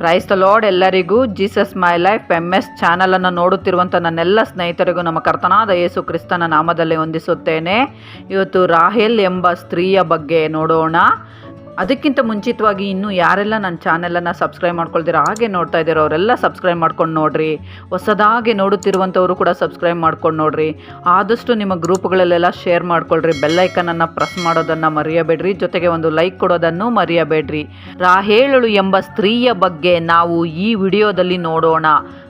Price the lord ಎಲ್ಲರಿಗೂ Jesus my life M S ಚಾನಲನ್ನು ನೋಡುತ್ತಿರುವಂಥ ನನ್ನೆಲ್ಲ ಸ್ನೇಹಿತರಿಗೂ ನಮ್ಮ ಕರ್ತನಾದ ಯೇಸು ಕ್ರಿಸ್ತನ ನಾಮದಲ್ಲಿ ಹೊಂದಿಸುತ್ತೇನೆ ಇವತ್ತು ರಾಹೆಲ್ ಎಂಬ ಸ್ತ್ರೀಯ ಬಗ್ಗೆ ನೋಡೋಣ. ಅದಕ್ಕಿಂತ ಮುಂಚಿತವಾಗಿ ಇನ್ನೂ ಯಾರೆಲ್ಲ ನನ್ನ ಚಾನೆಲನ್ನು ಸಬ್ಸ್ಕ್ರೈಬ್ ಮಾಡ್ಕೊಳ್ತೀರೋ, ಹಾಗೆ ನೋಡ್ತಾ ಇದ್ದೀರೋ, ಅವರೆಲ್ಲ ಸಬ್ಸ್ಕ್ರೈಬ್ ಮಾಡ್ಕೊಂಡು ನೋಡ್ರಿ. ಹೊಸದಾಗಿ ನೋಡುತ್ತಿರುವಂಥವರು ಕೂಡ ಸಬ್ಸ್ಕ್ರೈಬ್ ಮಾಡ್ಕೊಂಡು ನೋಡ್ರಿ. ಆದಷ್ಟು ನಿಮ್ಮ ಗ್ರೂಪ್ಗಳಲ್ಲೆಲ್ಲ ಶೇರ್ ಮಾಡ್ಕೊಳ್ರಿ ಬೆಲ್ಲೈಕನನ್ನು ಪ್ರೆಸ್ ಮಾಡೋದನ್ನು ಮರೆಯಬೇಡ್ರಿ, ಜೊತೆಗೆ ಒಂದು ಲೈಕ್ ಕೊಡೋದನ್ನು ಮರೆಯಬೇಡ್ರಿ. ರಾಹೇಳಳು ಎಂಬ ಸ್ತ್ರೀಯ ಬಗ್ಗೆ ನಾವು ಈ ವಿಡಿಯೋದಲ್ಲಿ ನೋಡೋಣ.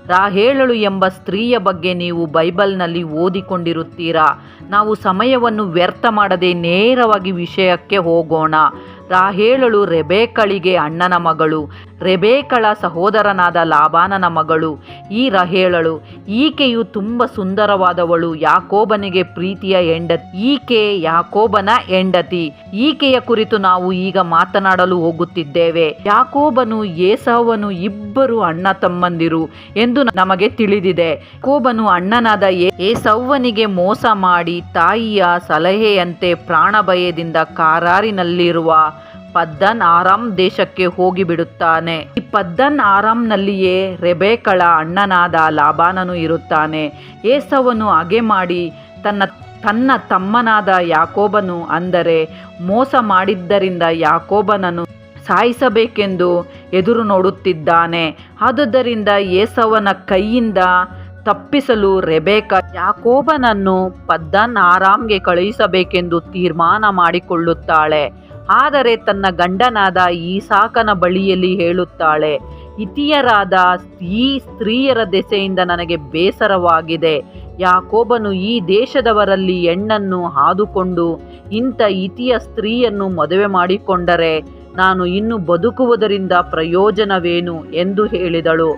ರಾಹೇಳಳು ಎಂಬ ಸ್ತ್ರೀಯ ಬಗ್ಗೆ ನೀವು ಬೈಬಲ್ನಲ್ಲಿ ಓದಿಕೊಂಡಿರುತ್ತೀರಾ? ನಾವು ಸಮಯವನ್ನು ವ್ಯರ್ಥ ಮಾಡದೆ ನೇರವಾಗಿ ವಿಷಯಕ್ಕೆ ಹೋಗೋಣ. ರಾಹೇಳಳು ರೆಬೇಕಳಿಗೆ ಅಣ್ಣನ ಮಗಳು ರೆಬೇಕಳ ಸಹೋದರನಾದ ಲಾಬಾನನ ಮಗಳು. ಈ ರಹೇಳಳು ಈಕೆಯು ತುಂಬ ಸುಂದರವಾದವಳು, ಯಾಕೋಬನಿಗೆ ಪ್ರೀತಿಯ ಹೆಂಡತಿ, ಈಕೆ ಯಾಕೋಬನ ಹೆಂಡತಿ. ಈಕೆಯ ಕುರಿತು ನಾವು ಈಗ ಮಾತನಾಡಲು ಹೋಗುತ್ತಿದ್ದೇವೆ. ಯಾಕೋಬನು ಏಸವನು ಇಬ್ಬರು ಅಣ್ಣ ತಮ್ಮಂದಿರು ಎಂದು ನಮಗೆ ತಿಳಿದಿದೆ. ಕೋಬನು ಅಣ್ಣನಾದ ಏಸವ್ವನಿಗೆ ಮೋಸ ಮಾಡಿ ತಾಯಿಯ ಸಲಹೆಯಂತೆ ಪ್ರಾಣಭಯದಿಂದ ಕಾರಾರಿನಲ್ಲಿರುವ ಪದ್ದನ್ ಆರಾಮ್ ದೇಶಕ್ಕೆ ಹೋಗಿಬಿಡುತ್ತಾನೆ. ಈ ಪದ್ದನ್ ಆರಾಮ್ನಲ್ಲಿಯೇ ರೆಬೇಕಳ ಅಣ್ಣನಾದ ಲಾಬಾನನು ಇರುತ್ತಾನೆ. ಏಸವನು ಹಾಗೆ ಮಾಡಿ ತನ್ನ ತನ್ನ ತಮ್ಮನಾದ ಯಾಕೋಬನು ಅಂದರೆ ಮೋಸ ಮಾಡಿದ್ದರಿಂದ ಯಾಕೋಬನನು ಸಾಯಿಸಬೇಕೆಂದು ಎದುರು ನೋಡುತ್ತಿದ್ದಾನೆ. ಆದುದರಿಂದ ಏಸವನ ಕೈಯಿಂದ ತಪ್ಪಿಸಲು ರೆಬೇಕ ಯಾಕೋಬನನ್ನು ಪದ್ದನ್ ಆರಾಮ್ಗೆ ಕಳುಹಿಸಬೇಕೆಂದು ತೀರ್ಮಾನ ಮಾಡಿಕೊಳ್ಳುತ್ತಾಳೆ. ಆದರೆ ತನ್ನ ಗಂಡನಾದ ಈಸಾಕನ ಬಳಿಯಲ್ಲಿ ಹೇಳುತ್ತಾಳೆ, ಇತಿಯರಾದ ಈ ಸ್ತ್ರೀಯರ ದೆಸೆಯಿಂದ ನನಗೆ ಬೇಸರವಾಗಿದೆ. ಯಾಕೋಬನು ಈ ದೇಶದವರಲ್ಲಿ ಹೆಣ್ಣನ್ನು ಹಾದುಕೊಂಡು ಇಂಥ ಇತಿಯ ಸ್ತ್ರೀಯನ್ನು ಮದುವೆ ಮಾಡಿಕೊಂಡರೆ ನಾನು ಇನ್ನು ಬದುಕುವುದರಿಂದ ಪ್ರಯೋಜನವೇನು ಎಂದು ಹೇಳಿದಳು.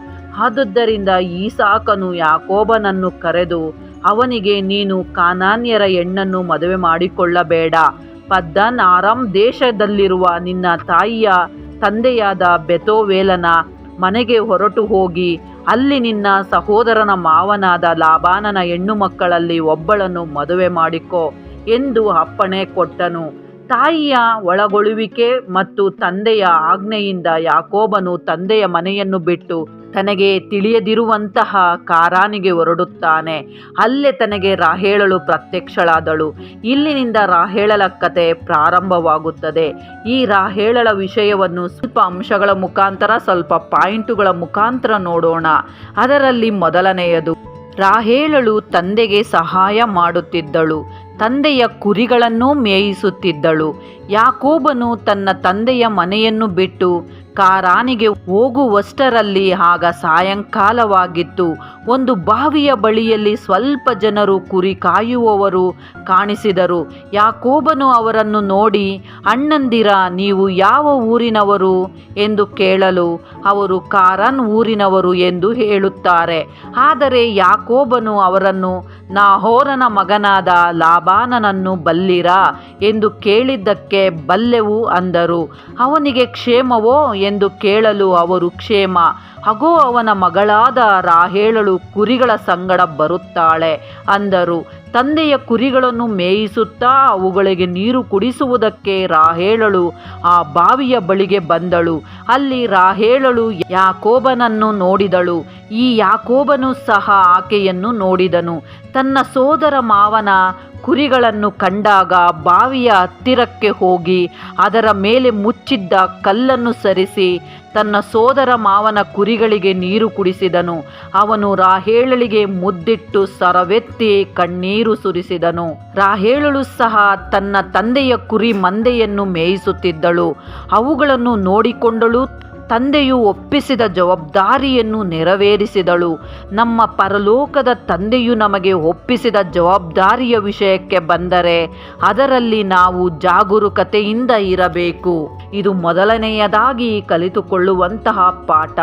ಆದುದರಿಂದ ಈಸಾಕನು ಯಾಕೋಬನನ್ನು ಕರೆದು, ಅವನಿಗೆ ನೀನು ಕಾನಾನ್ಯರ ಹೆಣ್ಣನ್ನು ಮದುವೆ ಮಾಡಿಕೊಳ್ಳಬೇಡ ಪದ್ದನ್ ಆರಾಮ್ ದೇಶದಲ್ಲಿರುವ ನಿನ್ನ ತಾಯಿಯ ತಂದೆಯಾದ ಬೆತೋವೇಲನ ಮನೆಗೆ ಹೊರಟು ಹೋಗಿ, ಅಲ್ಲಿ ನಿನ್ನ ಸಹೋದರನ ಮಾವನಾದ ಲಾಬಾನನ ಹೆಣ್ಣು ಮಕ್ಕಳಲ್ಲಿ ಒಬ್ಬಳನ್ನು ಮದುವೆ ಮಾಡಿಕೊ ಎಂದು ಅಪ್ಪಣೆ ಕೊಟ್ಟನು. ತಾಯಿಯ ಒಳಗೊಳ್ಳುವಿಕೆ ಮತ್ತು ತಂದೆಯ ಆಜ್ಞೆಯಿಂದ ಯಾಕೋಬನು ತಂದೆಯ ಮನೆಯನ್ನು ಬಿಟ್ಟು ತನಗೆ ತಿಳಿಯದಿರುವಂತಹ ಕಾರಾನಿಗೆ ಹೊರಡುತ್ತಾನೆ. ಅಲ್ಲೇ ತನಗೆ ರಾಹೇಳಳು ಪ್ರತ್ಯಕ್ಷಳಾದಳು. ಇಲ್ಲಿನಿಂದ ರಾಹೇಳಳ ಕತೆ ಪ್ರಾರಂಭವಾಗುತ್ತದೆ. ಈ ರಾಹೇಳಳ ವಿಷಯವನ್ನು ಸ್ವಲ್ಪ ಅಂಶಗಳ ಮುಖಾಂತರ, ಸ್ವಲ್ಪ ಪಾಯಿಂಟುಗಳ ಮುಖಾಂತರ ನೋಡೋಣ. ಅದರಲ್ಲಿ ಮೊದಲನೆಯದು, ರಾಹೇಳಳು ತಂದೆಗೆ ಸಹಾಯ ಮಾಡುತ್ತಿದ್ದಳು. ತಂದೆಯ ಕುರಿಗಳನ್ನು ಮೇಯಿಸುತ್ತಿದ್ದಳು. ಯಾಕೋಬನು ತನ್ನ ತಂದೆಯ ಮನೆಯನ್ನು ಬಿಟ್ಟು ಕಾರಾನಿಗೆ ಹೋಗುವಷ್ಟರಲ್ಲಿ ಆಗ ಸಾಯಂಕಾಲವಾಗಿತ್ತು. ಒಂದು ಬಾವಿಯ ಬಳಿಯಲ್ಲಿ ಸ್ವಲ್ಪ ಜನರು ಕುರಿ ಕಾಯುವವರು ಕಾಣಿಸಿದರು. ಯಾಕೋಬನು ಅವರನ್ನು ನೋಡಿ, ಅಣ್ಣಂದಿರ, ನೀವು ಯಾವ ಊರಿನವರು? ಎಂದು ಕೇಳಲು, ಅವರು ಕಾರನ್ ಊರಿನವರು ಎಂದು ಹೇಳುತ್ತಾರೆ. ಆದರೆ ಯಾಕೋಬನು ಅವರನ್ನು, ನಾಹೋರನ ಮಗನಾದ ಲಾಬಾನನನ್ನು ಬಲ್ಲಿರಾ? ಎಂದು ಕೇಳಿದ್ದಕ್ಕೆ ಬಲ್ಲೆವು ಅಂದರು. ಅವನಿಗೆ ಕ್ಷೇಮವೋ ಎಂದು ಕೇಳಲು ಅವರು ಕ್ಷೇಮ. ಹಾಗೂ, ಅವನ ಮಗಳಾದ ರಾಹೇಳಳು ಕುರಿಗಳ ಸಂಗಡ ಬರುತ್ತಾಳೆ ಅಂದರು. ತಂದೆಯ ಕುರಿಗಳನ್ನು ಮೇಯಿಸುತ್ತಾ ಅವುಗಳಿಗೆ ನೀರು ಕುಡಿಸುವುದಕ್ಕೆ ರಾಹೇಳಳು ಆ ಬಾವಿಯ ಬಳಿಗೆ ಬಂದಳು. ಅಲ್ಲಿ ರಾಹೇಳಳು ಯಾಕೋಬನನ್ನು ನೋಡಿದಳು. ಈ ಯಾಕೋಬನು ಸಹ ಆಕೆಯನ್ನು ನೋಡಿದನು. ತನ್ನ ಸೋದರ ಮಾವನ ಕುರಿಗಳನ್ನು ಕಂಡಾಗ ಬಾವಿಯ ಹತ್ತಿರಕ್ಕೆ ಹೋಗಿ ಅದರ ಮೇಲೆ ಮುಚ್ಚಿದ್ದ ಕಲ್ಲನ್ನು ಸರಿಸಿ ತನ್ನ ಸೋದರ ಮಾವನ ಕುರಿಗಳಿಗೆ ನೀರು ಕುಡಿಸಿದನು. ಅವನು ರಾಹೇಳಳಿಗೆ ಮುದ್ದಿಟ್ಟು ಸರವೆತ್ತಿ ಕಣ್ಣೀರು ಸುರಿಸಿದನು. ರಾಹೇಳಳು ಸಹ ತನ್ನ ತಂದೆಯ ಕುರಿ ಮಂದೆಯನ್ನು ಮೇಯಿಸುತ್ತಿದ್ದಳು. ಅವುಗಳನ್ನು ನೋಡಿಕೊಂಡಳು ತಂದೆಯು ಒಪ್ಪಿಸಿದ ಜವಾಬ್ದಾರಿಯನ್ನು ನೆರವೇರಿಸಿದಳು. ನಮ್ಮ ಪರಲೋಕದ ತಂದೆಯು ನಮಗೆ ಒಪ್ಪಿಸಿದ ಜವಾಬ್ದಾರಿಯ ವಿಷಯಕ್ಕೆ ಬಂದರೆ ಅದರಲ್ಲಿ ನಾವು ಜಾಗರೂಕತೆಯಿಂದ ಇರಬೇಕು. ಇದು ಮೊದಲನೆಯದಾಗಿ ಕಲಿತುಕೊಳ್ಳುವಂತಹ ಪಾಠ.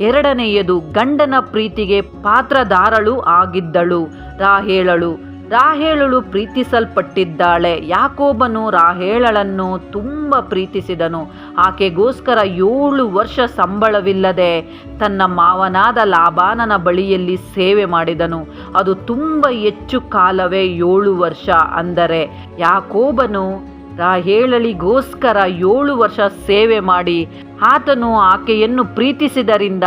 ಎರಡನೆಯದು ಗಂಡನ ಪ್ರೀತಿಗೆ ಪಾತ್ರಧಾರಳು ಆಗಿದ್ದಳು. ರಾಹೇಳಳು ರಾಹೇಳಳು ಪ್ರೀತಿಸಲ್ಪಟ್ಟಿದ್ದಾಳೆ. ಯಾಕೋಬನು ರಾಹೇಳಳನ್ನು ತುಂಬ ಪ್ರೀತಿಸಿದನು. ಆಕೆಗೋಸ್ಕರ ಏಳು ವರ್ಷ ಸಂಬಳವಿಲ್ಲದೆ ತನ್ನ ಮಾವನಾದ ಲಾಭಾನನ ಬಳಿಯಲ್ಲಿ ಸೇವೆ ಮಾಡಿದನು. ಅದು ತುಂಬ ಹೆಚ್ಚು ಕಾಲವೇ ಏಳು ವರ್ಷ. ಅಂದರೆ ಯಾಕೋಬನು ರಾಹೇಳಳಿಗೋಸ್ಕರ ಏಳು ವರ್ಷ ಸೇವೆ ಮಾಡಿ ಆತನು ಆಕೆಯನ್ನು ಪ್ರೀತಿಸಿದರಿಂದ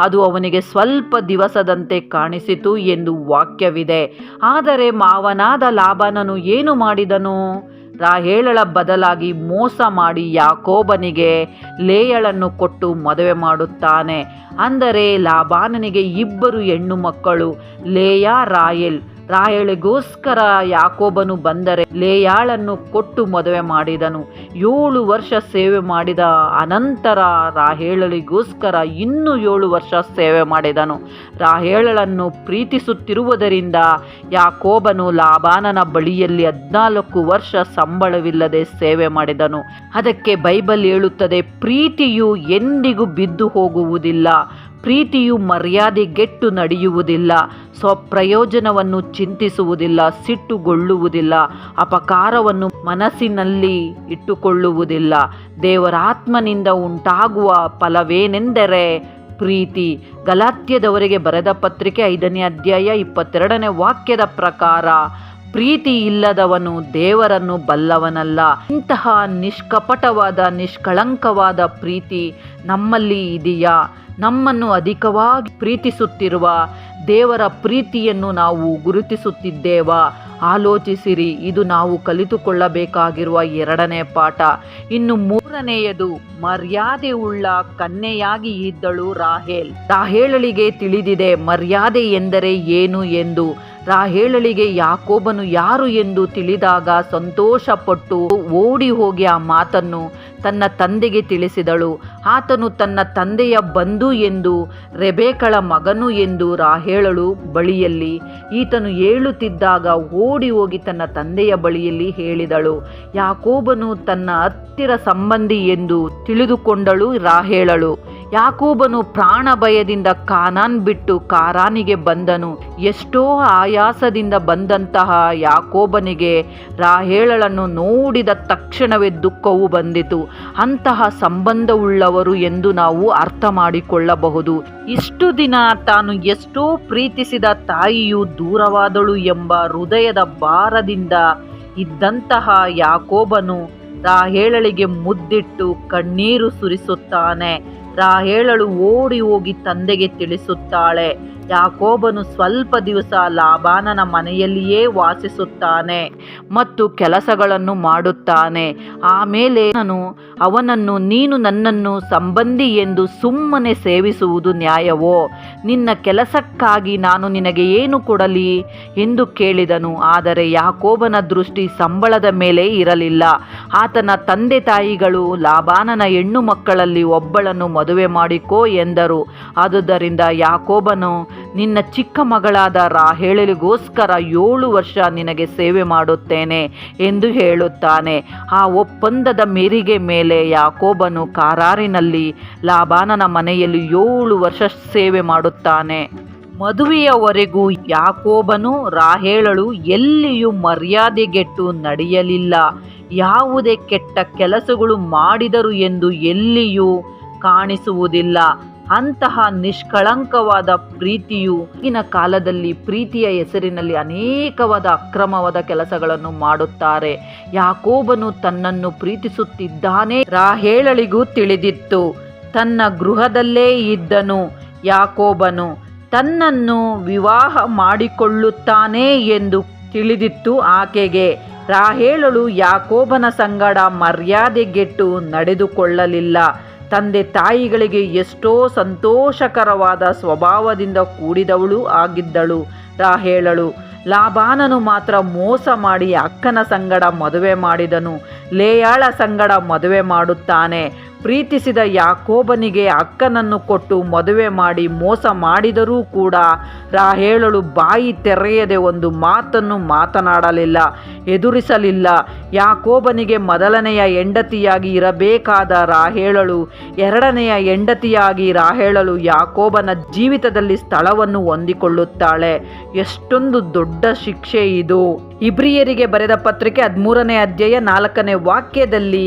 ಅದು ಅವನಿಗೆ ಸ್ವಲ್ಪ ದಿವಸದಂತೆ ಕಾಣಿಸಿತು ಎಂದು ವಾಕ್ಯವಿದೆ. ಆದರೆ ಮಾವನಾದ ಲಾಭನನು ಏನು ಮಾಡಿದನು? ರಾಹೇಳಳ ಬದಲಾಗಿ ಮೋಸ ಮಾಡಿ ಯಾಕೋಬನಿಗೆ ಲೇಯಳನ್ನು ಕೊಟ್ಟು ಮದುವೆ ಮಾಡುತ್ತಾನೆ. ಅಂದರೆ ಲಾಬಾನನಿಗೆ ಇಬ್ಬರು ಹೆಣ್ಣು ಮಕ್ಕಳು, ಲೇಯಾ, ರಾಯೇಲ್. ರಾಯಳಿಗೋಸ್ಕರ ಯಾಕೋಬನು ಬಂದರೆ ಲೇಯಾಳನ್ನು ಕೊಟ್ಟು ಮದುವೆ ಮಾಡಿದನು. ಏಳು ವರ್ಷ ಸೇವೆ ಮಾಡಿದ ಅನಂತರ ರಾಹೇಳಳಿಗೋಸ್ಕರ ಇನ್ನೂ ಏಳು ವರ್ಷ ಸೇವೆ ಮಾಡಿದನು. ರಾಹೇಳಳನ್ನು ಪ್ರೀತಿಸುತ್ತಿರುವುದರಿಂದ ಯಾಕೋಬನು ಲಾಬಾನನ ಬಳಿಯಲ್ಲಿ ಹದಿನಾಲ್ಕು ವರ್ಷ ಸಂಬಳವಿಲ್ಲದೆ ಸೇವೆ ಮಾಡಿದನು. ಅದಕ್ಕೆ ಬೈಬಲ್ ಹೇಳುತ್ತದೆ, ಪ್ರೀತಿಯು ಎಂದಿಗೂ ಬಿದ್ದು ಹೋಗುವುದಿಲ್ಲ. ಪ್ರೀತಿಯು ಮರ್ಯಾದೆಗೆಟ್ಟು ನಡೆಯುವುದಿಲ್ಲ, ಸ್ವಪ್ರಯೋಜನವನ್ನು ಚಿಂತಿಸುವುದಿಲ್ಲ, ಸಿಟ್ಟುಗೊಳ್ಳುವುದಿಲ್ಲ, ಅಪಕಾರವನ್ನು ಮನಸ್ಸಿನಲ್ಲಿ ಇಟ್ಟುಕೊಳ್ಳುವುದಿಲ್ಲ. ದೇವರಾತ್ಮನಿಂದ ಉಂಟಾಗುವ ಫಲವೇನೆಂದರೆ ಪ್ರೀತಿ. ಗಲಾತ್ಯದವರಿಗೆ ಬರೆದ ಪತ್ರಿಕೆ ಐದನೇ ಅಧ್ಯಾಯ ಇಪ್ಪತ್ತೆರಡನೇ ವಾಕ್ಯದ ಪ್ರಕಾರ ಪ್ರೀತಿ ಇಲ್ಲದವನು ದೇವರನ್ನು ಬಲ್ಲವನಲ್ಲ. ಇಂತಹ ನಿಷ್ಕಪಟವಾದ ನಿಷ್ಕಳಂಕವಾದ ಪ್ರೀತಿ ನಮ್ಮಲ್ಲಿ ಇದೆಯಾ? ನಮ್ಮನ್ನು ಅಧಿಕವಾಗಿ ಪ್ರೀತಿಸುತ್ತಿರುವ ದೇವರ ಪ್ರೀತಿಯನ್ನು ನಾವು ಗುರುತಿಸುತ್ತಿದ್ದೇವಾ? ಆಲೋಚಿಸಿರಿ, ಇದು ನಾವು ಕಲಿತುಕೊಳ್ಳಬೇಕಾಗಿರುವ ಎರಡನೇ ಪಾಠ. ಇನ್ನು ಮೂರನೆಯದು ಮರ್ಯಾದೆ ಉಳ್ಳ ಕನ್ಯೆಯಾಗಿ ಇದ್ದಳು ರಾಹೇಲ್. ರಾಹೇಳಳಿಗೆ ತಿಳಿದಿದೆ, ಮರ್ಯಾದೆ ಎಂದರೆ ಏನು ಎಂದು. ರಾಹೇಳಳಿಗೆ ಯಾಕೋಬನು ಯಾರು ಎಂದು ತಿಳಿದಾಗ ಸಂತೋಷಪಟ್ಟು ಓಡಿ ಹೋಗಿ ಆ ಮಾತನ್ನು ತನ್ನ ತಂದೆಗೆ ತಿಳಿಸಿದಳು. ಆತನು ತನ್ನ ತಂದೆಯ ಬಂಧು ಎಂದು, ರೆಬೇಕಳ ಮಗನು ಎಂದು ರಾಹೇಳಳು ಬಳಿಯಲ್ಲಿ. ಈತನು ಹೇಳುತ್ತಿದ್ದಾಗ ಓಡಿ ಹೋಗಿ ತನ್ನ ತಂದೆಯ ಬಳಿಯಲ್ಲಿ ಹೇಳಿದಳು. ಯಾಕೋಬನು ತನ್ನ ಹತ್ತಿರ ಸಂಬಂಧಿ ಎಂದು ತಿಳಿದುಕೊಂಡಳು ರಾಹೇಳಳು. ಯಾಕೋಬನು ಪ್ರಾಣ ಭಯದಿಂದ ಕಾನಾನ್ ಬಿಟ್ಟು ಕಾರಾನಿಗೆ ಬಂದನು. ಎಷ್ಟೋ ಆಯಾಸದಿಂದ ಬಂದಂತಹ ಯಾಕೋಬನಿಗೆ ರಾಹೇಳಳನ್ನು ನೋಡಿದ ತಕ್ಷಣವೇ ದುಃಖವು ಬಂದಿತು. ಅಂತಹ ಸಂಬಂಧವುಳ್ಳವರು ಎಂದು ನಾವು ಅರ್ಥ ಮಾಡಿಕೊಳ್ಳಬಹುದು ಇಷ್ಟು ದಿನ ತಾನು ಎಷ್ಟೋ ಪ್ರೀತಿಸಿದ ತಾಯಿಯು ದೂರವಾದಳು ಎಂಬ ಹೃದಯದ ಭಾರದಿಂದ ಇದ್ದಂತಹ ಯಾಕೋಬನು ರಾಹೇಳಳಿಗೆ ಮುದ್ದಿಟ್ಟು ಕಣ್ಣೀರು ಸುರಿಸುತ್ತಾನೆ. ರಾಹೇಳಳು ಓಡಿ ಹೋಗಿ ತಂದೆಗೆ ತಿಳಿಸುತ್ತಾಳೆ. ಯಾಕೋಬನು ಸ್ವಲ್ಪ ದಿವಸ ಲಾಬಾನನ ಮನೆಯಲ್ಲಿಯೇ ವಾಸಿಸುತ್ತಾನೆ ಮತ್ತು ಕೆಲಸಗಳನ್ನು ಮಾಡುತ್ತಾನೆ. ಆಮೇಲೆ ನಾನು ಅವನನ್ನು, ನೀನು ನನ್ನನ್ನು ಸಂಬಂಧಿ ಎಂದು ಸುಮ್ಮನೆ ಸೇವಿಸುವುದು ನ್ಯಾಯವೋ? ನಿನ್ನ ಕೆಲಸಕ್ಕಾಗಿ ನಾನು ನಿನಗೆ ಏನು ಕೊಡಲಿ? ಎಂದು ಕೇಳಿದನು. ಆದರೆ ಯಾಕೋಬನ ದೃಷ್ಟಿ ಸಂಬಳದ ಮೇಲೆ ಇರಲಿಲ್ಲ. ಆತನ ತಂದೆ ತಾಯಿಗಳು, ಲಾಬಾನನ ಹೆಣ್ಣು ಮಕ್ಕಳಲ್ಲಿ ಒಬ್ಬಳನ್ನು ಮದುವೆ ಮಾಡಿಕೋ ಎಂದರು. ಆದುದರಿಂದ ಯಾಕೋಬನು ನಿನ್ನ ಚಿಕ್ಕ ಮಗಳಾದ ರಾಹೇಳಲಿಗೋಸ್ಕರ ಏಳು ವರ್ಷ ನಿನಗೆ ಸೇವೆ ಮಾಡುತ್ತೇನೆ ಎಂದು ಹೇಳುತ್ತಾನೆ. ಆ ಒಪ್ಪಂದದ ಮೇರಿಗೆ ಮೇಲೆ ಯಾಕೋಬನು ಕಾರಾರಿನಲ್ಲಿ ಲಾಬಾನನ ಮನೆಯಲ್ಲಿ ಏಳು ವರ್ಷ ಸೇವೆ ಮಾಡುತ್ತಾನೆ. ಮದುವೆಯವರೆಗೂ ಯಾಕೋಬನು ರಾಹೇಳಳು ಎಲ್ಲಿಯೂ ಮರ್ಯಾದೆಗೆಟ್ಟು ನಡೆಯಲಿಲ್ಲ. ಯಾವುದೇ ಕೆಟ್ಟ ಕೆಲಸಗಳು ಮಾಡಿದರು ಎಂದು ಎಲ್ಲಿಯೂ ಕಾಣಿಸುವುದಿಲ್ಲ. ಅಂತಹ ನಿಷ್ಕಳಂಕವಾದ ಪ್ರೀತಿಯು ಈಗಿನ ಕಾಲದಲ್ಲಿ ಪ್ರೀತಿಯ ಹೆಸರಿನಲ್ಲಿ ಅನೇಕವಾದ ಅಕ್ರಮವಾದ ಕೆಲಸಗಳನ್ನು ಮಾಡುತ್ತಾರೆ. ಯಾಕೋಬನು ತನ್ನನ್ನು ಪ್ರೀತಿಸುತ್ತಿದ್ದಾನೆ. ರಾಹೇಳಳಿಗೂ ತಿಳಿದಿತ್ತು. ತನ್ನ ಗೃಹದಲ್ಲೇ ಇದ್ದನು. ಯಾಕೋಬನು ತನ್ನನ್ನು ವಿವಾಹ ಮಾಡಿಕೊಳ್ಳುತ್ತಾನೆ ಎಂದು ತಿಳಿದಿತ್ತು ಆಕೆಗೆ. ರಾಹೇಳಳು ಯಾಕೋಬನ ಸಂಗಡ ಮರ್ಯಾದೆಗೆಟ್ಟು ನಡೆದುಕೊಳ್ಳಲಿಲ್ಲ. ತಂದೆ ತಾಯಿಗಳಿಗೆ ಎಷ್ಟೋ ಸಂತೋಷಕರವಾದ ಸ್ವಭಾವದಿಂದ ಕೂಡಿದವಳು ಆಗಿದ್ದಳು ರಾಹೇಳಳು ಲಾಬಾನನು ಮಾತ್ರ ಮೋಸ ಮಾಡಿ ಅಕ್ಕನ ಸಂಗಡ ಮದುವೆ ಮಾಡಿದನು. ಲೇಯಾಳ ಸಂಗಡ ಮದುವೆ ಮಾಡುತ್ತಾನೆ. ಪ್ರೀತಿಸಿದ ಯಾಕೋಬನಿಗೆ ಅಕ್ಕನನ್ನು ಕೊಟ್ಟು ಮದುವೆ ಮಾಡಿ ಮೋಸ ಮಾಡಿದರೂ ಕೂಡ ರಾಹೇಳಳು ಬಾಯಿ ತೆರೆಯದೆ ಒಂದು ಮಾತನ್ನು ಮಾತನಾಡಲಿಲ್ಲ, ಎದುರಿಸಲಿಲ್ಲ. ಯಾಕೋಬನಿಗೆ ಮೊದಲನೆಯ ಹೆಂಡತಿಯಾಗಿ ಇರಬೇಕಾದ ರಾಹೇಳಳು, ಎರಡನೆಯ ಹೆಂಡತಿಯಾಗಿ ರಾಹೇಳಳು ಯಾಕೋಬನ ಜೀವಿತದಲ್ಲಿ ಸ್ಥಳವನ್ನು ಹೊಂದಿಕೊಳ್ಳುತ್ತಾಳೆ. ಎಷ್ಟೊಂದು ದೊಡ್ಡ ಶಿಕ್ಷೆ ಇದು. ಇಬ್ರಿಯರಿಗೆ ಬರೆದ ಪತ್ರಿಕೆ ಹದಿಮೂರನೇ ಅಧ್ಯಾಯ ನಾಲ್ಕನೇ ವಾಕ್ಯದಲ್ಲಿ,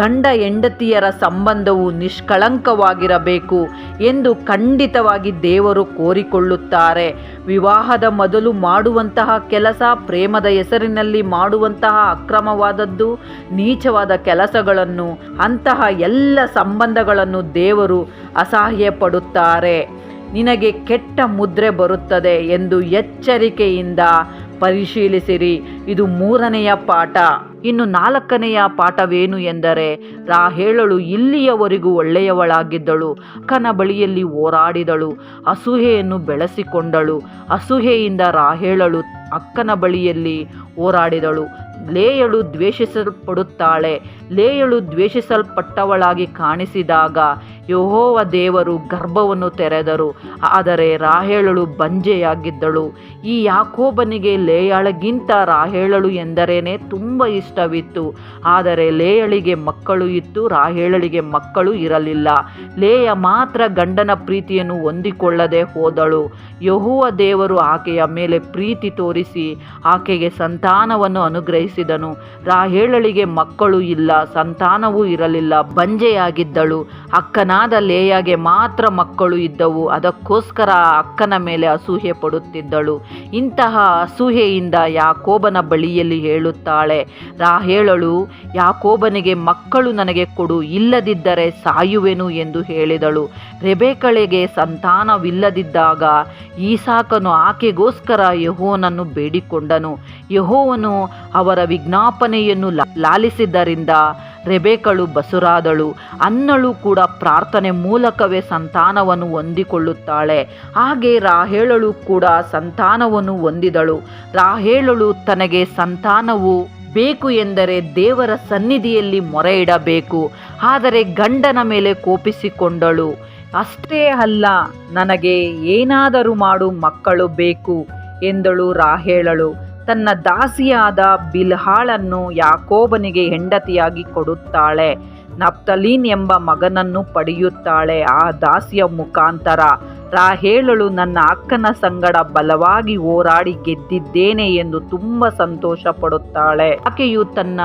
ಗಂಡ ಹೆಂಡತಿಯರ ಸಂಬಂಧವು ನಿಷ್ಕಳಂಕವಾಗಿರಬೇಕು ಎಂದು ಖಂಡಿತವಾಗಿ ದೇವರು ಕೋರಿಕೊಳ್ಳುತ್ತಾರೆ. ವಿವಾಹದ ಮೊದಲು ಮಾಡುವಂತಹ ಕೆಲಸ ಪ್ರೇಮದ ಹೆಸರಿನಲ್ಲಿ ಮಾಡುವಂತಹ ಅಕ್ರಮವಾದದ್ದು, ನೀಚವಾದ ಕೆಲಸಗಳನ್ನು, ಅಂತಹ ಎಲ್ಲ ಸಂಬಂಧಗಳನ್ನು ದೇವರು ಅಸಹ್ಯ ಪಡುತ್ತಾರೆ ನಿನಗೆ ಕೆಟ್ಟ ಮುದ್ರೆ ಬರುತ್ತದೆ ಎಂದು ಎಚ್ಚರಿಕೆಯಿಂದ ಪರಿಶೀಲಿಸಿರಿ. ಇದು ಮೂರನೆಯ ಪಾಠ. ಇನ್ನು ನಾಲ್ಕನೆಯ ಪಾಠವೇನು ಎಂದರೆ, ರಾಹೇಳಳು ಇಲ್ಲಿಯವರೆಗೂ ಒಳ್ಳೆಯವಳಾಗಿದ್ದಳು ಅಕ್ಕನ ಬಳಿಯಲ್ಲಿ ಹೋರಾಡಿದಳು, ಅಸೂಹೆಯನ್ನು ಬೆಳೆಸಿಕೊಂಡಳು, ಅಸೂಹೆಯಿಂದ ರಾಹೇಳಳು ಅಕ್ಕನ ಬಳಿಯಲ್ಲಿ ಹೋರಾಡಿದಳು. ಲೇಯಳು ದ್ವೇಷಿಸಲ್ಪಡುತ್ತಾಳೆ, ಲೇಯಳು ದ್ವೇಷಿಸಲ್ಪಟ್ಟವಳಾಗಿ ಕಾಣಿಸಿದಾಗ ಯಹೋವ ದೇವರು ಗರ್ಭವನ್ನು ತೆರೆದರು. ಆದರೆ ರಾಹೇಳಳು ಬಂಜೆಯಾಗಿದ್ದಳು. ಈ ಯಾಕೋಬನಿಗೆ ಲೇಯಾಳಗಿಂತ ರಾಹೇಳಳು ಎಂದರೇನೆ ತುಂಬ ಇಷ್ಟವಿತ್ತು. ಆದರೆ ಲೇಯಳಿಗೆ ಮಕ್ಕಳು ಇತ್ತು ರಾಹೇಳಳಿಗೆ ಮಕ್ಕಳು ಇರಲಿಲ್ಲ. ಲೇಯ ಮಾತ್ರ ಗಂಡನ ಪ್ರೀತಿಯನ್ನು ಹೊಂದಿಕೊಳ್ಳದೆ ಹೋದಳು. ಯಹೋವ ದೇವರು ಆಕೆಯ ಮೇಲೆ ಪ್ರೀತಿ ತೋರಿಸಿ ಆಕೆಗೆ ಸಂತಾನವನ್ನು ಅನುಗ್ರಹಿಸಿದನು. ರಾಹೇಳಳಿಗೆ ಮಕ್ಕಳು ಇಲ್ಲ, ಸಂತಾನವೂ ಇರಲಿಲ್ಲ, ಬಂಜೆಯಾಗಿದ್ದಳು. ಅಕ್ಕನಾದ ಲೇಯಾಗೆ ಮಾತ್ರ ಮಕ್ಕಳು ಇದ್ದವು. ಅದಕ್ಕೋಸ್ಕರ ಅಕ್ಕನ ಮೇಲೆ ಅಸೂಹೆ ಪಡುತ್ತಿದ್ದಳು. ಇಂತಹ ಅಸೂಹೆಯಿಂದ ಯಾಕೋಬನ ಬಳಿಯಲ್ಲಿ ಹೇಳುತ್ತಾಳೆ, ರಾ ಹೇಳಳು ಯಾಕೋಬನಿಗೆ ಮಕ್ಕಳು ನನಗೆ ಕೊಡು, ಇಲ್ಲದಿದ್ದರೆ ಸಾಯುವೆನು ಎಂದು ಹೇಳಿದಳು. ರೆಬೆಕಳೆಗೆ ಸಂತಾನವಿಲ್ಲದಿದ್ದಾಗ ಈಸಾಕನು ಆಕೆಗೋಸ್ಕರ ಯಹೋವನನ್ನು ಬೇಡಿಕೊಂಡನು. ಯಹೋವನು ಅವರ ವಿಜ್ಞಾಪನೆಯನ್ನು ಲಾಲಿಸಿದ್ದರಿಂದ ರೆಬೆಕಳು ಬಸುರಾದಳು. ಅನ್ನಳು ಕೂಡ ಪ್ರಾರ್ಥನೆ ಮೂಲಕವೇ ಸಂತಾನವನ್ನು ಹೊಂದಿಕೊಳ್ಳುತ್ತಾಳೆ. ಹಾಗೆ ರಾಹೇಳಳು ಕೂಡ ಸಂತಾನವನ್ನು ಹೊಂದಿದಳು. ರಾಹೇಳಳು ತನಗೆ ಸಂತಾನವು ಬೇಕು ಎಂದರೆ ದೇವರ ಸನ್ನಿಧಿಯಲ್ಲಿ ಮೊರೆ ಇಡಬೇಕು ಆದರೆ ಗಂಡನ ಮೇಲೆ ಕೋಪಿಸಿಕೊಂಡಳು. ಅಷ್ಟೇ ಅಲ್ಲ, ನನಗೆ ಏನಾದರೂ ಮಾಡು ಮಕ್ಕಳು ಬೇಕು ಎಂದಳು ರಾಹೇಳಳು. ತನ್ನ ದಾಸಿಯಾದ ಬಿಲ್ಹಾಳನ್ನು ಯಾಕೋಬನಿಗೆ ಹೆಂಡತಿಯಾಗಿ ಕೊಡುತ್ತಾಳೆ. ನಪ್ತಲೀನ್ ಎಂಬ ಮಗನನ್ನು ಪಡೆಯುತ್ತಾಳೆ. ಆ ದಾಸಿಯ ಮುಖಾಂತರ ರಾಹೇಳಳು ನನ್ನ ಅಕ್ಕನ ಸಂಗಡ ಬಲವಾಗಿ ಹೋರಾಡಿ ಗೆದ್ದಿದ್ದೇನೆ ಎಂದು ತುಂಬ ಸಂತೋಷ ಪಡುತ್ತಾಳೆ ಆಕೆಯು ತನ್ನ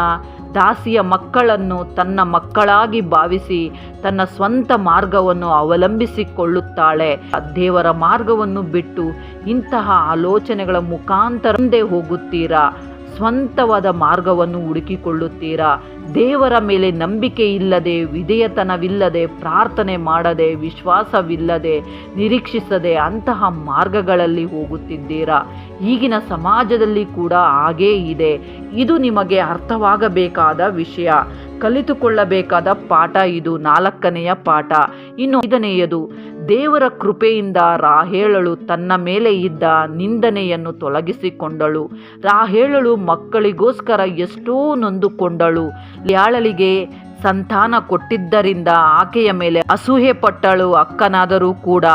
ದಾಸಿಯ ಮಕ್ಕಳನ್ನು ತನ್ನ ಮಕ್ಕಳಾಗಿ ಭಾವಿಸಿ ತನ್ನ ಸ್ವಂತ ಮಾರ್ಗವನ್ನು ಅವಲಂಬಿಸಿಕೊಳ್ಳುತ್ತಾಳೆ. ದೇವರ ಮಾರ್ಗವನ್ನು ಬಿಟ್ಟು ಇಂತಹ ಆಲೋಚನೆಗಳ ಮುಖಾಂತರಂದೇ ಹೋಗುತ್ತೀರಾ? ಸ್ವಂತವಾದ ಮಾರ್ಗವನ್ನು ಹುಡುಕಿಕೊಳ್ಳುತ್ತೀರಾ? ದೇವರ ಮೇಲೆ ನಂಬಿಕೆ ಇಲ್ಲದೆ, ವಿಧೇಯತನವಿಲ್ಲದೆ, ಪ್ರಾರ್ಥನೆ ಮಾಡದೆ, ವಿಶ್ವಾಸವಿಲ್ಲದೆ, ನಿರೀಕ್ಷಿಸದೆ ಅಂತಹ ಮಾರ್ಗಗಳಲ್ಲಿ ಹೋಗುತ್ತಿದ್ದೀರಾ? ಈಗಿನ ಸಮಾಜದಲ್ಲಿ ಕೂಡ ಹಾಗೇ ಇದೆ. ಇದು ನಿಮಗೆ ಅರ್ಥವಾಗಬೇಕಾದ ವಿಷಯ. ಕಲಿತುಕೊಳ್ಳಬೇಕಾದ ಪಾಠ ಇದು. ನಾಲ್ಕನೆಯ ಪಾಠ. ಇನ್ನು ಐದನೆಯದು. ದೇವರ ಕೃಪೆಯಿಂದ ರಾಹೇಳಳು ತನ್ನ ಮೇಲೆ ಇದ್ದ ನಿಂದನೆಯನ್ನು ತೊಲಗಿಸಿಕೊಂಡಳು. ರಾಹೇಳಳು ಮಕ್ಕಳಿಗೋಸ್ಕರ ಎಷ್ಟೋ ನೊಂದುಕೊಂಡಳು. ಲ್ಯಾಳಳಿಗೆ ಸಂತಾನ ಕೊಟ್ಟಿದ್ದರಿಂದ ಆಕೆಯ ಮೇಲೆ ಅಸೂಹೆ ಪಟ್ಟಳು ಅಕ್ಕನಾದರೂ ಕೂಡ.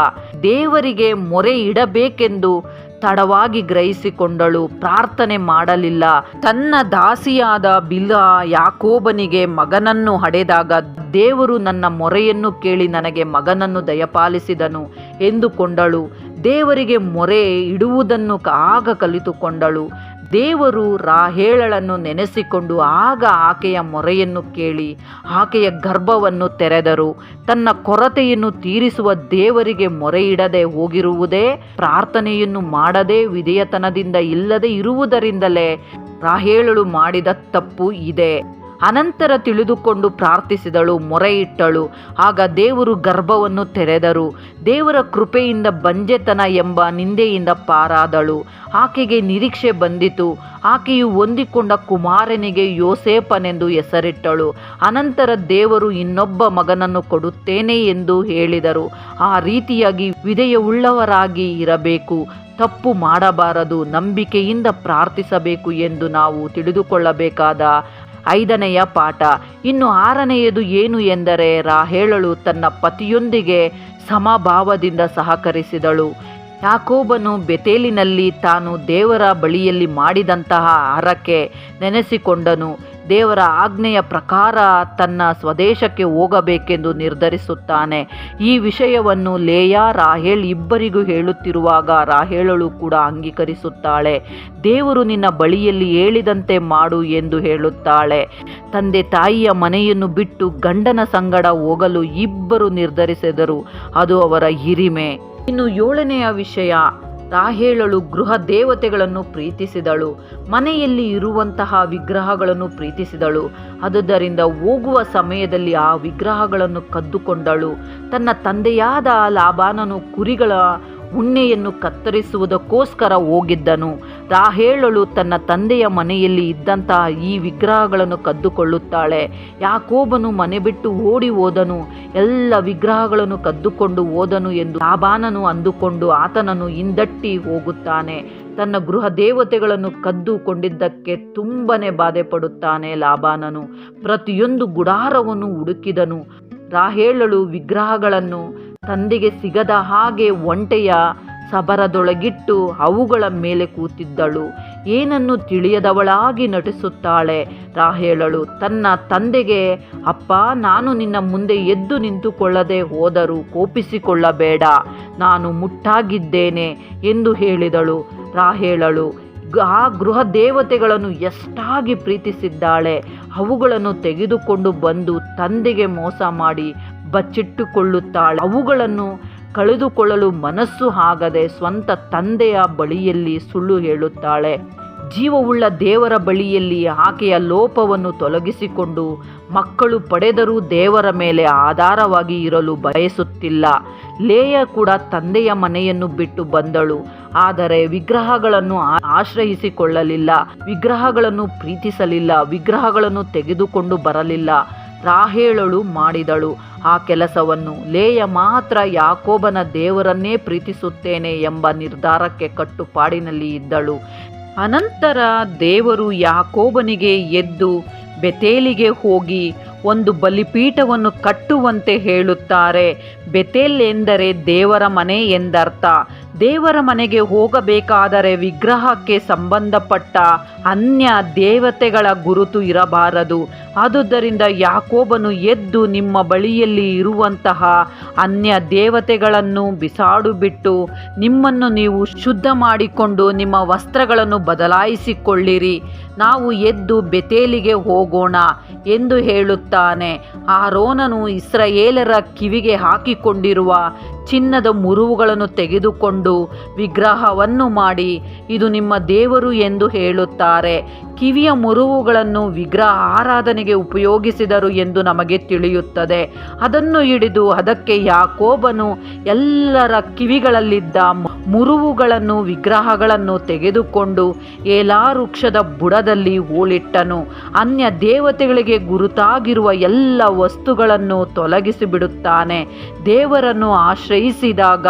ದೇವರಿಗೆ ಮೊರೆ ಇಡಬೇಕೆಂದು ತಡವಾಗಿ ಗ್ರಹಿಸಿಕೊಂಡಳು, ಪ್ರಾರ್ಥನೆ ಮಾಡಲಿಲ್ಲ. ತನ್ನ ದಾಸಿಯಾದ ಬಿಲ ಯಾಕೋಬನಿಗೆ ಮಗನನ್ನು ಹಡೆದಾಗ, ದೇವರು ನನ್ನ ಮೊರೆಯನ್ನು ಕೇಳಿ ನನಗೆ ಮಗನನ್ನು ದಯಪಾಲಿಸಿದನು ಎಂದುಕೊಂಡಳು. ದೇವರಿಗೆ ಮೊರೆ ಇಡುವುದನ್ನು ಆಗ ಕಲಿತುಕೊಂಡಳು. ದೇವರು ರಾಹೇಳಳನ್ನು ನೆನೆಸಿಕೊಂಡು ಆಗ ಆಕೆಯ ಮೊರೆಯನ್ನು ಕೇಳಿ ಆಕೆಯ ಗರ್ಭವನ್ನು ತೆರೆದರು. ತನ್ನ ಕೊರತೆಯನ್ನು ತೀರಿಸುವ ದೇವರಿಗೆ ಮೊರೆಯಿಡದೆ ಹೋಗಿರುವುದೇ, ಪ್ರಾರ್ಥನೆಯನ್ನು ಮಾಡದೆ ವಿಧೇಯತನದಿಂದ ಇಲ್ಲದೆ ಇರುವುದರಿಂದಲೇ ರಾಹೇಳಳು ಮಾಡಿದ ತಪ್ಪು ಇದೆ. ಅನಂತರ ತಿಳಿದುಕೊಂಡು ಪ್ರಾರ್ಥಿಸಿದಳು, ಮೊರೆಯಿಟ್ಟಳು. ಆಗ ದೇವರು ಗರ್ಭವನ್ನು ತೆರೆದರು. ದೇವರ ಕೃಪೆಯಿಂದ ಬಂಜೆತನ ಎಂಬ ನಿಂದೆಯಿಂದ ಪಾರಾದಳು. ಆಕೆಗೆ ನಿರೀಕ್ಷೆ ಬಂದಿತು. ಆಕೆಯು ಹೊಂದಿಕೊಂಡ ಕುಮಾರನಿಗೆ ಯೋಸೇಪನೆಂದು ಹೆಸರಿಟ್ಟಳು. ಅನಂತರ ದೇವರು ಇನ್ನೊಬ್ಬ ಮಗನನ್ನು ಕೊಡುತ್ತೇನೆ ಎಂದು ಹೇಳಿದರು. ಆ ರೀತಿಯಾಗಿ ವಿಧೇಯವುಳ್ಳವರಾಗಿ ಇರಬೇಕು. ತಪ್ಪು ಮಾಡಬಾರದು. ನಂಬಿಕೆಯಿಂದ ಪ್ರಾರ್ಥಿಸಬೇಕು ಎಂದು ನಾವು ತಿಳಿದುಕೊಳ್ಳಬೇಕಾದ ಐದನೆಯ ಪಾಠ. ಇನ್ನು ಆರನೆಯದು ಏನು ಎಂದರೆ ರಾಹೇಳಳು ತನ್ನ ಪತಿಯೊಂದಿಗೆ ಸಮಭಾವದಿಂದ ಸಹಕರಿಸಿದಳು. ಯಾಕೋಬನು ಬೆತೇಲಿನಲ್ಲಿ ತಾನು ದೇವರ ಬಳಿಯಲ್ಲಿ ಮಾಡಿದಂತಹ ಹರಕೆ ನೆನೆಸಿಕೊಂಡನು. ದೇವರ ಆಜ್ಞೆಯ ಪ್ರಕಾರ ತನ್ನ ಸ್ವದೇಶಕ್ಕೆ ಹೋಗಬೇಕೆಂದು ನಿರ್ಧರಿಸುತ್ತಾನೆ. ಈ ವಿಷಯವನ್ನು ಲೇಯಾ ರಾಹೇಳ್ ಇಬ್ಬರಿಗೂ ಹೇಳುತ್ತಿರುವಾಗ ರಾಹೇಳಳು ಕೂಡ ಅಂಗೀಕರಿಸುತ್ತಾಳೆ. ದೇವರು ನಿನ್ನ ಬಳಿಯಲ್ಲಿ ಹೇಳಿದಂತೆ ಮಾಡು ಎಂದು ಹೇಳುತ್ತಾಳೆ. ತಂದೆ ತಾಯಿಯ ಮನೆಯನ್ನು ಬಿಟ್ಟು ಗಂಡನ ಸಂಗಡ ಹೋಗಲು ಇಬ್ಬರು ನಿರ್ಧರಿಸಿದರು. ಅದು ಅವರ ಹಿರಿಮೆ. ಇನ್ನು ಏಳನೆಯ ವಿಷಯ. ರಾಹೇಳಳು ಗೃಹ ದೇವತೆಗಳನ್ನು ಪ್ರೀತಿಸಿದಳು. ಮನೆಯಲ್ಲಿ ಇರುವಂತಹ ವಿಗ್ರಹಗಳನ್ನು ಪ್ರೀತಿಸಿದಳು. ಅದುದರಿಂದ ಹೋಗುವ ಸಮಯದಲ್ಲಿ ಆ ವಿಗ್ರಹಗಳನ್ನು ಕದ್ದುಕೊಂಡಳು. ತನ್ನ ತಂದೆಯಾದ ಲಾಭಾನನು ಕುರಿಗಳ ಉಣ್ಣೆಯನ್ನು ಕತ್ತರಿಸುವುದಕ್ಕೋಸ್ಕರ ಹೋಗಿದ್ದನು. ರಾಹೇಳಳು ತನ್ನ ತಂದೆಯ ಮನೆಯಲ್ಲಿ ಇದ್ದಂತಹ ಈ ವಿಗ್ರಹಗಳನ್ನು ಕದ್ದುಕೊಳ್ಳುತ್ತಾಳೆ. ಯಾಕೋಬನು ಮನೆ ಬಿಟ್ಟು ಓಡಿ ಹೋದನು. ಎಲ್ಲ ವಿಗ್ರಹಗಳನ್ನು ಕದ್ದುಕೊಂಡು ಹೋದನು ಎಂದು ಲಾಬಾನನು ಅಂದುಕೊಂಡು ಆತನನ್ನು ಹಿಂದಟ್ಟಿ ಹೋಗುತ್ತಾನೆ. ತನ್ನ ಗೃಹ ದೇವತೆಗಳನ್ನು ಕದ್ದುಕೊಂಡಿದ್ದಕ್ಕೆ ತುಂಬನೇ ಬಾಧೆ ಪಡುತ್ತಾನೆ ಲಾಬಾನನು. ಪ್ರತಿಯೊಂದು ಗುಡಾರವನ್ನು ಹುಡುಕಿದನು. ರಾಹೇಳಳು ವಿಗ್ರಹಗಳನ್ನು ತಂದೆಗೆ ಸಿಗದ ಹಾಗೆ ಒಂಟೆಯ ಸಬರದೊಳಗಿಟ್ಟು ಅವುಗಳ ಮೇಲೆ ಕೂತಿದ್ದಳು. ಏನನ್ನು ತಿಳಿಯದವಳಾಗಿ ನಟಿಸುತ್ತಾಳೆ? ರಾಹೇಳಳು ತನ್ನ ತಂದೆಗೆ, ಅಪ್ಪ, ನಾನು ನಿನ್ನ ಮುಂದೆ ಎದ್ದು ನಿಂತುಕೊಳ್ಳದೆ ಹೋದರೂ ಕೋಪಿಸಿಕೊಳ್ಳಬೇಡ. ನಾನು ಮುಟ್ಟಾಗಿದ್ದೇನೆ ಎಂದು ಹೇಳಿದಳು. ರಾಹೇಳಳು ಆ ಗೃಹ ದೇವತೆಗಳನ್ನು ಎಷ್ಟಾಗಿ ಪ್ರೀತಿಸಿದ್ದಾಳೆ. ಅವುಗಳನ್ನು ತೆಗೆದುಕೊಂಡು ಬಂದು ತಂದೆಗೆ ಮೋಸ ಮಾಡಿ ಬಚ್ಚಿಟ್ಟುಕೊಳ್ಳುತ್ತಾಳೆ. ಅವುಗಳನ್ನು ಕಳೆದುಕೊಳ್ಳಲು ಮನಸ್ಸು ಆಗದೆ ಸ್ವಂತ ತಂದೆಯ ಬಳಿಯಲ್ಲಿ ಸುಳ್ಳು ಹೇಳುತ್ತಾಳೆ. ಜೀವವುಳ್ಳ ದೇವರ ಬಳಿಯಲ್ಲಿ ಆಕೆಯ ಲೋಪವನ್ನು ತೊಲಗಿಸಿಕೊಂಡು ಮಕ್ಕಳು ಪಡೆದರೂ ದೇವರ ಮೇಲೆ ಆಧಾರವಾಗಿ ಇರಲು ಬಯಸುತ್ತಿಲ್ಲ. ಲೇಯ ಕೂಡ ತಂದೆಯ ಮನೆಯನ್ನು ಬಿಟ್ಟು ಬಂದಳು. ಆದರೆ ವಿಗ್ರಹಗಳನ್ನು ಆಶ್ರಯಿಸಿಕೊಳ್ಳಲಿಲ್ಲ. ವಿಗ್ರಹಗಳನ್ನು ಪ್ರೀತಿಸಲಿಲ್ಲ. ವಿಗ್ರಹಗಳನ್ನು ತೆಗೆದುಕೊಂಡು ಬರಲಿಲ್ಲ. ರಾಹೇಳಳು ಮಾಡಿದಳು. ಆ ಕೆಲಸವನ್ನು ಲೇಯ ಮಾತ್ರ ಯಾಕೋಬನ ದೇವರನ್ನೇ ಪ್ರೀತಿಸುತ್ತೇನೆ ಎಂಬ ನಿರ್ಧಾರಕ್ಕೆ ಕಟ್ಟುಪಾಡಿನಲ್ಲಿ ಇದ್ದಳು. ಅನಂತರ ದೇವರು ಯಾಕೋಬನಿಗೆ ಎದ್ದು ಬೆತೇಲಿಗೆ ಹೋಗಿ ಒಂದು ಬಲಿಪೀಠವನ್ನು ಕಟ್ಟುವಂತೆ ಹೇಳುತ್ತಾರೆ. ಬೆತೇಲ್ ಎಂದರೆ ದೇವರ ಮನೆ ಎಂದರ್ಥ. ದೇವರ ಮನೆಗೆ ಹೋಗಬೇಕಾದರೆ ವಿಗ್ರಹಕ್ಕೆ ಸಂಬಂಧಪಟ್ಟ ಅನ್ಯ ದೇವತೆಗಳ ಗುರುತು ಇರಬಾರದು. ಆದುದರಿಂದ ಯಾಕೋಬನು ಎದ್ದು ನಿಮ್ಮ ಬಳಿಯಲ್ಲಿ ಇರುವಂತಹ ಅನ್ಯ ದೇವತೆಗಳನ್ನು ಬಿಸಾಡು ಬಿಟ್ಟು ನಿಮ್ಮನ್ನು ನೀವು ಶುದ್ಧ ಮಾಡಿಕೊಂಡು ನಿಮ್ಮ ವಸ್ತ್ರಗಳನ್ನು ಬದಲಾಯಿಸಿಕೊಳ್ಳಿರಿ. ನಾವು ಎದ್ದು ಬೆತೇಲಿಗೆ ಹೋಗೋಣ ಎಂದು ಹೇಳುತ್ತಾನೆ. ಆರೋನನು ಇಸ್ರಾಯೇಲರ ಕಿವಿಗೆ ಹಾಕಿಕೊಂಡಿರುವ ಚಿನ್ನದ ಮುರುವುಗಳನ್ನು ತೆಗೆದುಕೊಂಡು ವಿಗ್ರಹವನ್ನು ಮಾಡಿ, ಇದು ನಿಮ್ಮ ದೇವರು ಎಂದು ಹೇಳುತ್ತಾರೆ. ಕಿವಿಯ ಮುರುವುಗಳನ್ನು ವಿಗ್ರಹ ಆರಾಧನೆಗೆ ಉಪಯೋಗಿಸಿದರು ಎಂದು ನಮಗೆ ತಿಳಿಯುತ್ತದೆ. ಅದನ್ನು ಹಿಡಿದು ಅದಕ್ಕೆ ಯಾಕೋಬನು ಎಲ್ಲರ ಕಿವಿಗಳಲ್ಲಿದ್ದ ಮುರುವುಗಳನ್ನು, ವಿಗ್ರಹಗಳನ್ನು ತೆಗೆದುಕೊಂಡು ಏಲಾ ವೃಕ್ಷದ ಬುಡದಲ್ಲಿ ಹೂಳಿಟ್ಟನು. ಅನ್ಯ ದೇವತೆಗಳಿಗೆ ಗುರುತಾಗಿರುವ ಎಲ್ಲ ವಸ್ತುಗಳನ್ನು ತೊಲಗಿಸಿ ದೇವರನ್ನು ದೇವರನ್ನು ಆಶ್ರಯಿಸಿದಾಗ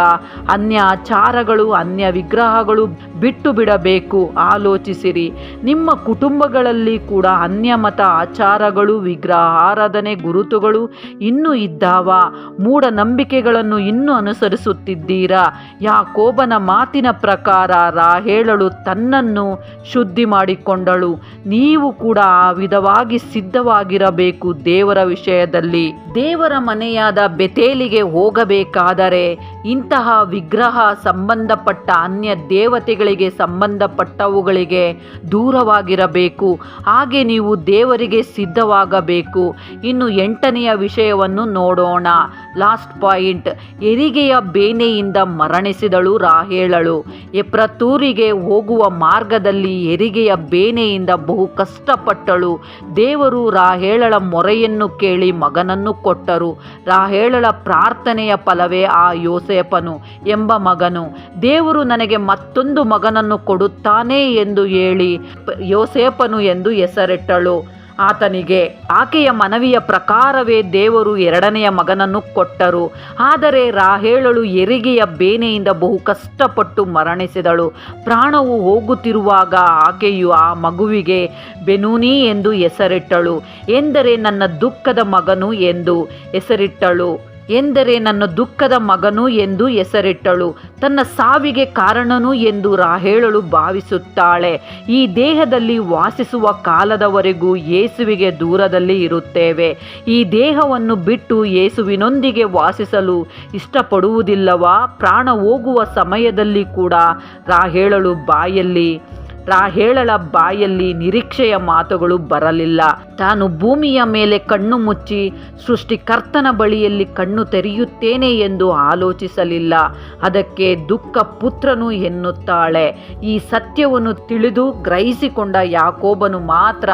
ಅನ್ಯ ಆಚಾರಗಳು ಅನ್ಯ ವಿಗ್ರಹಗಳು ಬಿಟ್ಟು ಬಿಡಬೇಕು ಆಲೋಚಿಸಿರಿ. ನಿಮ್ಮ ಕುಟುಂಬಗಳಲ್ಲಿ ಕೂಡ ಅನ್ಯ ಮತ ಆಚಾರಗಳು ವಿಗ್ರಹ ಆರಾಧನೆ ಗುರುತುಗಳು ಇನ್ನೂ ಇದ್ದಾವ. ಮೂಢನಂಬಿಕೆಗಳನ್ನು ಇನ್ನೂ ಅನುಸರಿಸುತ್ತಿದ್ದೀರಾ? ಯಾಕೋಬನ ಮಾತಿನ ಪ್ರಕಾರ ರಾಹೇಳಳು ತನ್ನನ್ನು ಶುದ್ಧಿ ಮಾಡಿಕೊಂಡಳು. ನೀವು ಕೂಡ ಆ ವಿಧವಾಗಿ ಸಿದ್ಧವಾಗಿರಬೇಕು ದೇವರ ವಿಷಯದಲ್ಲಿ. ದೇವರ ಮನೆಯಾದ ಬೆತೇಲಿಗೆ ಹೋಗಬೇಕಾದರೆ ಇಂತಹ ವಿಗ್ರಹ ಸಂಬಂಧಪಟ್ಟ ಅನ್ಯ ದೇವತೆಗಳಿಗೆ ಸಂಬಂಧಪಟ್ಟವುಗಳಿಗೆ ದೂರವಾಗಿರಬೇಕು. ಹಾಗೆ ನೀವು ದೇವರಿಗೆ ಸಿದ್ಧವಾಗಬೇಕು. ಇನ್ನು ಎಂಟನೆಯ ವಿಷಯವನ್ನು ನೋಡೋಣ. Last point ಹೆರಿಗೆಯ ಬೇನೆಯಿಂದ ಮರಣಿಸಿದಳು ರಾಹೇಳಳು. ಎಪ್ರತೂರಿಗೆ ಹೋಗುವ ಮಾರ್ಗದಲ್ಲಿ ಹೆರಿಗೆಯ ಬೇನೆಯಿಂದ ಬಹು ಕಷ್ಟಪಟ್ಟಳು. ದೇವರು ರಾಹೇಳಳ ಮೊರೆಯನ್ನು ಕೇಳಿ ಮಗನನ್ನು ಕೊಟ್ಟರು. ರಾಹೇಳಳ ಪ್ರಾರ್ಥನೆಯ ಫಲವೇ ಆ ಯೋಸೇಪನು ಎಂಬ ಮಗನು. ದೇವರು ನನಗೆ ಮತ್ತೊಂದು ಮಗನನ್ನು ಕೊಡುತ್ತಾನೆ ಎಂದು ಹೇಳಿ ಯೋಸೇಪನು ಎಂದು ಹೆಸರಿಟ್ಟಳು. ಆತನಿಗೆ ಆಕೆಯ ಮನವಿಯ ಪ್ರಕಾರವೇ ದೇವರು ಎರಡನೆಯ ಮಗನನ್ನು ಕೊಟ್ಟರು. ಆದರೆ ರಾಹೇಳಳು ಎರಿಗೆಯ ಬೇನೆಯಿಂದ ಬಹು ಕಷ್ಟಪಟ್ಟು ಮರಣಿಸಿದಳು. ಪ್ರಾಣವು ಹೋಗುತ್ತಿರುವಾಗ ಆಕೆಯು ಆ ಮಗುವಿಗೆ, ಬೆನೂನಿ ಎಂದು ಹೆಸರಿಟ್ಟಳು. ಎಂದರೆ ನನ್ನ ದುಃಖದ ಮಗನು ಎಂದು ಹೆಸರಿಟ್ಟಳು. ಎಂದರೆ ನನ್ನ ದುಃಖದ ಮಗನು ಎಂದು ಹೆಸರಿಟ್ಟಳು. ತನ್ನ ಸಾವಿಗೆ ಕಾರಣನು ಎಂದು ರಾಹೇಳಳು ಭಾವಿಸುತ್ತಾಳೆ. ಈ ದೇಹದಲ್ಲಿ ವಾಸಿಸುವ ಕಾಲದವರೆಗೂ ಯೇಸುವಿಗೆ ದೂರದಲ್ಲಿ ಇರುತ್ತೇವೆ. ಈ ದೇಹವನ್ನು ಬಿಟ್ಟು ಯೇಸುವಿನೊಂದಿಗೆ ವಾಸಿಸಲು ಇಷ್ಟಪಡುವುದಿಲ್ಲವಾ? ಪ್ರಾಣ ಹೋಗುವ ಸಮಯದಲ್ಲಿ ಕೂಡ, ರಾಹೇಳಳು ಬಾಯಲ್ಲಿ ರಾಹೇಳಳ ಬಾಯಲ್ಲಿ ನಿರೀಕ್ಷೆಯ ಮಾತುಗಳು ಬರಲಿಲ್ಲ. ತಾನು ಭೂಮಿಯ ಮೇಲೆ ಕಣ್ಣು ಮುಚ್ಚಿ ಸೃಷ್ಟಿಕರ್ತನ ಬಳಿಯಲ್ಲಿ ಕಣ್ಣು ತೆರೆಯುತ್ತೇನೆ ಎಂದು ಆಲೋಚಿಸಲಿಲ್ಲ. ಅದಕ್ಕೆ ದುಃಖ ಪುತ್ರನು ಎನ್ನುತ್ತಾಳೆ. ಈ ಸತ್ಯವನ್ನು ತಿಳಿದು ಗ್ರಹಿಸಿಕೊಂಡ ಯಾಕೋಬನು ಮಾತ್ರ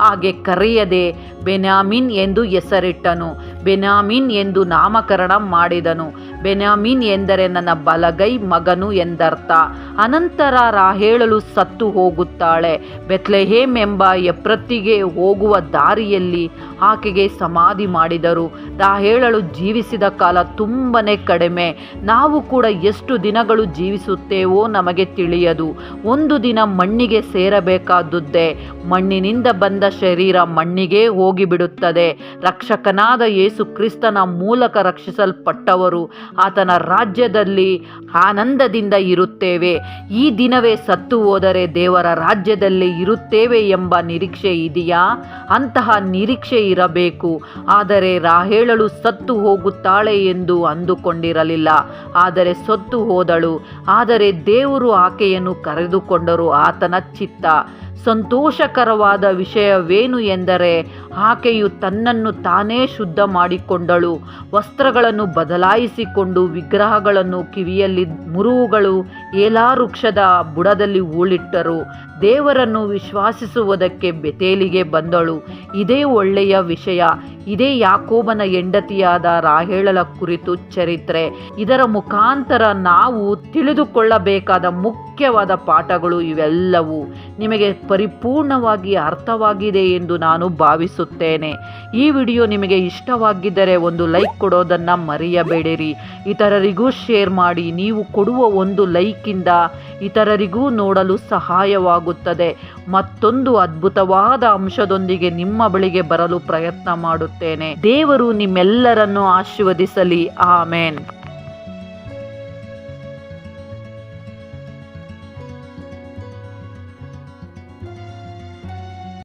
ಹಾಗೆ ಕರೆಯದೆ ಬೆನಾಮಿನ್ ಎಂದು ಹೆಸರಿಟ್ಟನು. ಬೆನಾಮಿನ್ ಎಂದು ನಾಮಕರಣ ಮಾಡಿದನು. ಬೆನ್ಯಾಮಿನ್ ಎಂದರೆ ನನ್ನ ಬಲಗೈ ಮಗನು ಎಂದರ್ಥ. ಅನಂತರ ರಾಹೇಳಲು ಸತ್ತು ಹೋಗುತ್ತಾಳೆ. ಬೆತ್ಲೆಹೇಮ್ ಎಂಬ ಎಪ್ರತ್ತಿಗೆ ಹೋಗುವ ದಾರಿಯಲ್ಲಿ ಆಕೆಗೆ ಸಮಾಧಿ ಮಾಡಿದರು. ರಾಹೇಳಲು ಜೀವಿಸಿದ ಕಾಲ ತುಂಬನೇ ಕಡಿಮೆ. ನಾವು ಕೂಡ ಎಷ್ಟು ದಿನಗಳು ಜೀವಿಸುತ್ತೇವೋ ನಮಗೆ ತಿಳಿಯದು. ಒಂದು ದಿನ ಮಣ್ಣಿಗೆ ಸೇರಬೇಕಾದುದ್ದೇ. ಮಣ್ಣಿನಿಂದ ಬಂದ ಶರೀರ ಮಣ್ಣಿಗೆ ಹೋಗಿಬಿಡುತ್ತದೆ. ರಕ್ಷಕನಾದ ಯೇಸು ಕ್ರಿಸ್ತನ ಮೂಲಕ ರಕ್ಷಿಸಲ್ಪಟ್ಟವರು. ಆತನ ರಾಜ್ಯದಲ್ಲಿ ಆನಂದದಿಂದ ಇರುತ್ತೇವೆ. ಈ ದಿನವೇ ಸತ್ತು ಹೋದರೆ ದೇವರ ರಾಜ್ಯದಲ್ಲಿ ಇರುತ್ತೇವೆ ಎಂಬ ನಿರೀಕ್ಷೆ ಇದೆಯಾ? ಅಂತಹ ನಿರೀಕ್ಷೆ ಇರಬೇಕು. ಆದರೆ ರಾಹೇಳಳು ಸತ್ತು ಹೋಗುತ್ತಾಳೆ ಎಂದು ಅಂದುಕೊಂಡಿರಲಿಲ್ಲ. ಆದರೆ ಸತ್ತು ಹೋದಳು. ಆದರೆ ದೇವರು ಆಕೆಯನ್ನು ಕರೆದುಕೊಂಡರು ಆತನ ಚಿತ್ತ. ಸಂತೋಷಕರವಾದ ವಿಷಯವೇನು ಎಂದರೆ ಆಕೆಯು ತನ್ನನ್ನು ತಾನೇ ಶುದ್ಧ ಮಾಡಿಕೊಂಡಳು. ವಸ್ತ್ರಗಳನ್ನು ಬದಲಾಯಿಸಿಕೊಂಡು ವಿಗ್ರಹಗಳನ್ನು ಕಿವಿಯಲ್ಲಿ ಮುರುವುಗಳು ಏಲಾ ವೃಕ್ಷದ ಬುಡದಲ್ಲಿ ಊಳಿಟ್ಟರು ದೇವರನ್ನು ವಿಶ್ವಾಸಿಸುವುದಕ್ಕೆ ಬೆತೇಲಿಗೆ ಬಂದಳು. ಇದೇ ಒಳ್ಳೆಯ ವಿಷಯ. ಇದೇ ಯಾಕೋಬನ ಹೆಂಡತಿಯಾದ ರಾಹೇಳಲ ಕುರಿತು ಚರಿತ್ರೆ. ಇದರ ಮುಖಾಂತರ ನಾವು ತಿಳಿದುಕೊಳ್ಳಬೇಕಾದ ಮುಖ್ಯವಾದ ಪಾಠಗಳು ಇವೆಲ್ಲವೂ. ನಿಮಗೆ ಪರಿಪೂರ್ಣವಾಗಿ ಅರ್ಥವಾಗಿದೆ ಎಂದು ನಾನು ಭಾವಿಸುತ್ತೇನೆ. ಈ ವಿಡಿಯೋ ನಿಮಗೆ ಇಷ್ಟವಾಗಿದ್ದರೆ ಒಂದು ಲೈಕ್ ಕೊಡೋದನ್ನು ಮರೆಯಬೇಡಿರಿ. ಇತರರಿಗೂ ಶೇರ್ ಮಾಡಿ, ನೀವು ಕೊಡುವ ಒಂದು ಲೈಕಿಂದ ಇತರರಿಗೂ ನೋಡಲು ಸಹಾಯವಾಗುತ್ತದೆ. ಮತ್ತೊಂದು ಅದ್ಭುತವಾದ ಅಂಶದೊಂದಿಗೆ ನಿಮ್ಮ ಬಳಿಗೆ ಬರಲು ಪ್ರಯತ್ನ ಮಾಡುತ್ತೇನೆ. ದೇವರು ನಿಮ್ಮೆಲ್ಲರನ್ನು ಆಶೀರ್ವದಿಸಲಿ. ಆಮೇನ್.